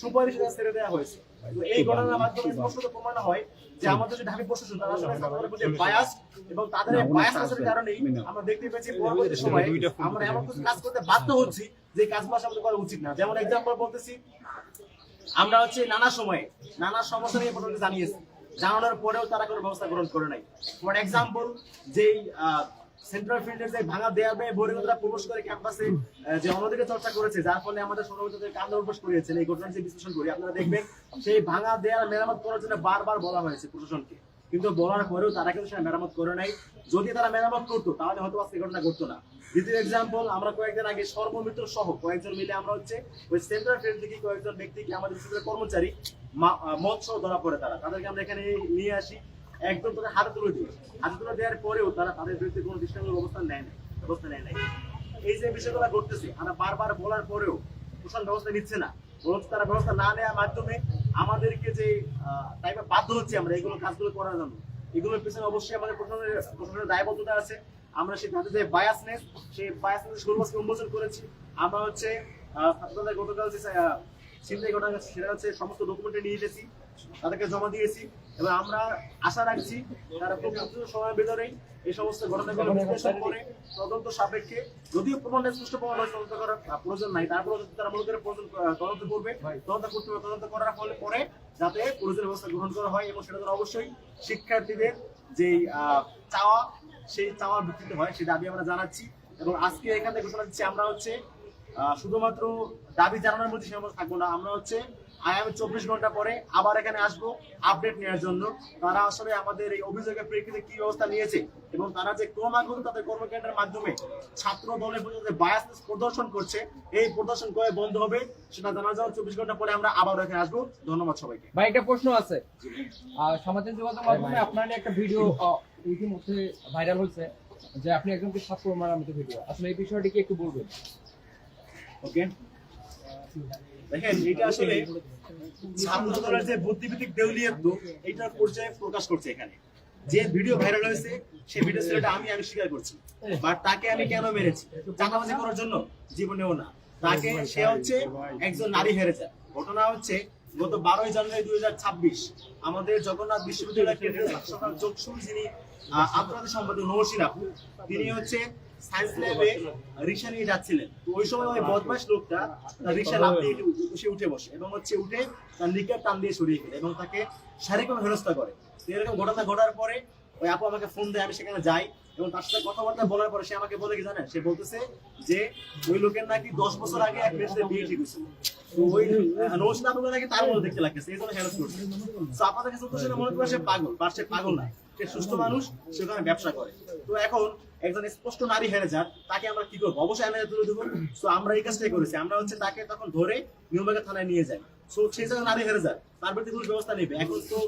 সুপারিশ ছেড়ে দেওয়া হয়েছে। এই ঘটনার মাধ্যমে স্পষ্ট প্রমাণ হয় যে আমাদের যে ঢাবি প্রশাসন তারা আসলে ছাত্রদের প্রতি বায়াস এবং তাদের বায়াস আসার কারণেই আমরা দেখতে পেয়েছি পরবর্তী সময়ে আমরা এমন কিছু কাজ করতে বাধ্য হচ্ছি যে কাজগুলো আমাদের করা উচিত না। যেমন এক্সাম্পল বলতেছি আমরা হচ্ছে নানা সময়ে নানা সমস্যা নিয়ে প্রথমে জানিয়েছি। জানানোর পরেও তারা কোনো ব্যবস্থা গ্রহণ করে নাই। ফর এক্সাম্পল যেই সেন্ট্রাল ফিল্ডের যে ভাঙা প্রবেশ করে ক্যাম্পাসে যে অন্যদিকে চর্চা করেছে যার ফলে আমাদের কান্দ করিয়েছেন। এই ঘটনা যে বিশ্লেষণ করি আপনারা দেখবেন সেই ভাঙা দেয়াল মেরামত করার জন্য বারবার বলা হয়েছে প্রশাসনকে। কিন্তু বলার পরেও তারা কিন্তু সেটা মেরামত করে নাই। যদি তারা মেরামত করতো তাহলে হয়তো আজকে ঘটনা ঘটতো না। দ্বিতীয় এক্সাম্পল আমরা কয়েকদিন আগে সর্বমিত্র সহ কয়েকজন মিলে আমরা হচ্ছে ওই সেন্ট্রাল ফিল্ড থেকে কয়েকজন ব্যক্তিকে আমাদের কর্মচারী মা- আহ, ধরা পড়ে তারা। তাদেরকে আমরা এখানে নিয়ে আসি। একদম তাদের হাতে তুলে দিই হাতে তুলে দেওয়ার পরেও তারা তাদের বিরুদ্ধে কোনো দৃষ্টান্তমূলক অবস্থান নেয় না ব্যবস্থা নেয় নাই। এই যে বিষয়গুলো ঘটতেছে আমরা বারবার বলার পরেও প্রশাসন ব্যবস্থা নিচ্ছে না। বরঞ্চ তারা ব্যবস্থা না নেওয়ার মাধ্যমে আমাদেরকে যে টাইপে বাধ্য হচ্ছে আমরা এগুলো কাজগুলো করার জন্য। এগুলোর পিছনে অবশ্যই আমাদের প্রশাসনের প্রশাসনের দায়বদ্ধতা আছে। আমরা সেই তাদের যে বায়াসনেস সেই বায়াসনেস উন্মোচন করেছি। আমরা হচ্ছে গতকাল যে ঘটনা সেটা হচ্ছে সমস্ত ডকুমেন্টে নিয়ে এসেছি তাদেরকে জমা দিয়েছি এবং আমরা আশা রাখছি তারা খুব দ্রুত সময়ের ভিতরেই এই সমস্ত ঘটনাগুলো বিশ্লেষণ করে তদন্ত সাপেক্ষে যদিও প্রমাণ হয় তদন্ত করার প্রয়োজন নাই তারপরেও যদি তারা মনে করে তদন্ত করবে তদন্ত করতে হবে তদন্ত করার ফলে পরে যাতে প্রয়োজনীয় ব্যবস্থা গ্রহণ করা হয় এবং সেটা যেন অবশ্যই শিক্ষার্থীদের যেই আহ, চাওয়া সেই চাওয়ার ভিত্তিতে হয় সেই দাবি আমরা জানাচ্ছি এবং আজকে এখান থেকে ঘোষণা দিচ্ছি আমরা হচ্ছে শুধুমাত্র দাবি জানানোর মধ্যে সীমাবদ্ধ থাকব না আমরা হচ্ছে আগামী চব্বিশ ঘণ্টা পরে আবার এখানে আসব আপডেট নেওয়ার জন্য। তারা আসলে আমাদের এই অভিযোগের প্রেক্ষিতে কি ব্যবস্থা নিয়েছে এবং তারা যে ক্রমাগত তাদের কর্মকাণ্ডের মাধ্যমে ছাত্র দলের প্রতি যে বায়াস প্রদর্শন করছে এই প্রদর্শন করে বন্ধ হবে সেটা জানা যাওয়ার চব্বিশ ঘণ্টা পরে আমরা আবার এখানে আসব। ধন্যবাদ সবাইকে। ভাই একটা প্রশ্ন আছে। আহ, সামাজিক যোগাযোগ মাধ্যমে আপনার একটা ভিডিও ইতিমধ্যে ভাইরাল হয়েছে যে আপনি একজনকে ছাত্র মারামিত ভিডিও। আসলে এই বিষয়টি কি একটু বলবেন। ওকে? দেখেন, এটা আসলে যে বুদ্ধিভিত্তিক পর্যায়ে প্রকাশ করছে এখানে। যে ভিডিও ভাইরাল হয়েছে, সেই ভিডিও ছেলেটা আমি আমি স্বীকার করছি। বাট তাকে আমি কেন মেরেছি? করার জন্য জীবনেও না। তাকে, সে হচ্ছে একজন নারী হেরেছে। ঘটনা হচ্ছে গত বারোই জানুয়ারি দুই হাজার ছাব্বিশ। আমাদের জগন্নাথ বিশ্ববিদ্যালয়ের যোগসুর যিনি আন্তর্জাতিক সম্পাদক নৌসিন আপু, তিনি হচ্ছে সায়েন্স ল্যাবে রিক্সা নিয়ে যাচ্ছিলেন। তো ওই সময় ওই বদমাস লোকটা রিক্সা লাভ দিয়ে সে উঠে বসে এবং হচ্ছে উঠে তার টান দিয়ে সরিয়ে ফেলে এবং তাকে শারীরিকভাবে করে। তো এরকম ঘটনা ঘটার পরে ওই আপু আমাকে ফোন দেয়, আমি সেখানে যাই এবং তার সাথে কথাবার্তা বলার পরে সে আমাকে বলে কি জানেন? সে বলতেছে যে ওই লোকের নাকি দশ বছর আগে এক মেয়ের বিয়ে ঠিক হয়েছিল তো ওই নাকি তার মতো দেখতে লাগতেছে, এই জন্য হেনস করছে। তো আপনাদের কাছে মনে করে সে পাগল, বা সে পাগল না। সে সুস্থ মানুষ সেখানে ব্যবসা করে। তো এখন একজন স্পষ্ট নারী হেরে যান তাকে আমরা কি করব? অবশ্যই আমি তুলে দেবো আমরা এই কাজটাই করেছি। আমরা হচ্ছে তাকে তখন ধরে থানায় নিয়ে যাই। সো সেই জায়গায় নারী হেরে যায় তার ব্যবস্থা নেবে। এখন তো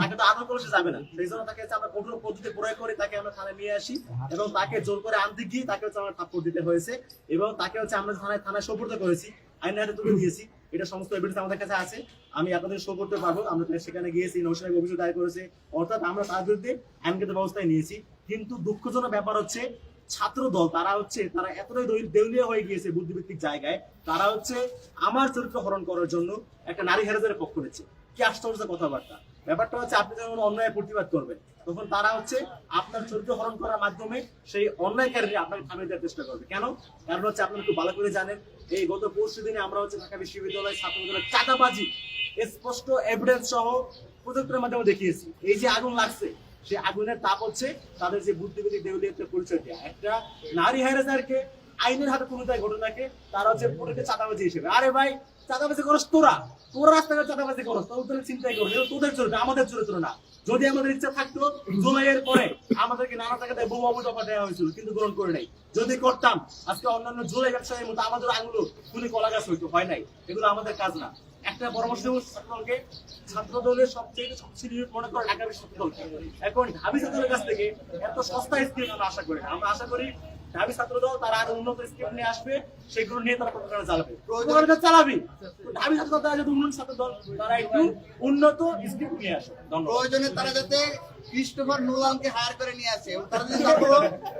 তাকে তো আদর করে সে যাবে না। সেই জন্য তাকে আমরা কঠোর পদ্ধতি প্রয়োগ করে তাকে আমরা থানায় নিয়ে আসি এবং তাকে জোর করে আনতে গিয়ে তাকে হচ্ছে আমরা থাপ্পড় দিতে হয়েছে এবং তাকে হচ্ছে আমরা থানায় থানায় সোপর্দ করেছি, আইনের হাতে তুলে দিয়েছি। এটা সমস্ত এভিডেন্স আমাদের কাছে আছে। আমি আপনাদের শো করতে পারব। আমরা সেখানে গিয়েছি, নৌসেনাকে অভিযোগ দায়ের করেছে। অর্থাৎ আমরা তার বিরুদ্ধে আইনগত ব্যবস্থায় নিয়েছি। কিন্তু দুঃখজনক ব্যাপার হচ্ছে ছাত্র দল তারা হচ্ছে, তারা এতটাই দেউলিয়া হয়ে গিয়েছে বুদ্ধিভিত্তিক জায়গায়, তারা হচ্ছে আমার চরিত্র হরণ করার জন্য একটা নারী হেরাজের পক্ষ নিচ্ছে। কি আশ্চর্য কথাবার্তা। ব্যাপারটা হচ্ছে আপনি যখন অন্যায় প্রতিবাদ করবেন, তখন তারা হচ্ছে আপনার চরিত্র হরণ করার মাধ্যমে সেই অন্যায়কারী আপনাকে থামিয়ে দেওয়ার চেষ্টা করবে। কেন? কারণ হচ্ছে আপনি একটু ভালো করে জানেন, এই গত পরশু দিনে আমরা হচ্ছে ঢাকা বিশ্ববিদ্যালয় ছাত্রদের চাঁদাবাজি, স্পষ্ট এভিডেন্স সহ প্রযুক্তির মাধ্যমে দেখিয়েছি। এই যে আগুন লাগছে, সেই আগুনের তাপ হচ্ছে তাদের যে বুদ্ধিবৃত্তিক দেউলিয়তের পরিচয় দেওয়া একটা নারী হ্যারাসারকে আইনের হাতে তুলে দেয় ঘটনাকে, তারা হচ্ছে পুরোকে চাঁদাবাজি হিসেবে। আরে ভাই, চাঁদাবাজি করস তোরা। তোরা রাস্তাঘাট চাঁদাবাজি করস তোর তোদের চিন্তাই করো তোদের চরিত্র আমাদের চরিত্র না। যদি আমাদের ইচ্ছা থাকতো, জুলাইয়ের পরে আমাদেরকে নানা জায়গায় বহু অবৈধ অফার দেওয়া হয়েছিল, কিন্তু গ্রহণ করে নাই। যদি করতাম, আজকে অন্যান্য জুলাই ব্যবসায়ীর মতো আমাদের আঙুলো খুলে কলা গাছ হইতো, হয় নাই। এগুলো আমাদের কাজ না। একটা পরামর্শ দেবো ছাত্রদলকে ছাত্র দলের সবচেয়ে সবচেয়ে ইউনিট মনে করে ঢাকা বিশ্ববিদ্যালয়। এখন ঢাবি ছাত্রদের কাছ থেকে এত সস্তা স্কিম আমরা আশা করি আমরা আশা করি ঢাবি ছাত্র দল তারা আরও উন্নত স্কিম নিয়ে আসবে সেগুলো নিয়ে তারা প্রোগ্রাম চালাবে। প্রোগ্রামটা চালাবে। ঢাবি ছাত্র দল তারা যদি উন্নত ছাত্র দল তারা একটু উন্নত স্কিম নিয়ে আসে প্রয়োজনে তারা যাতে ক্রিস্টোফার নোলানকে হায়ার করে নিয়ে আসে এবং তারা যদি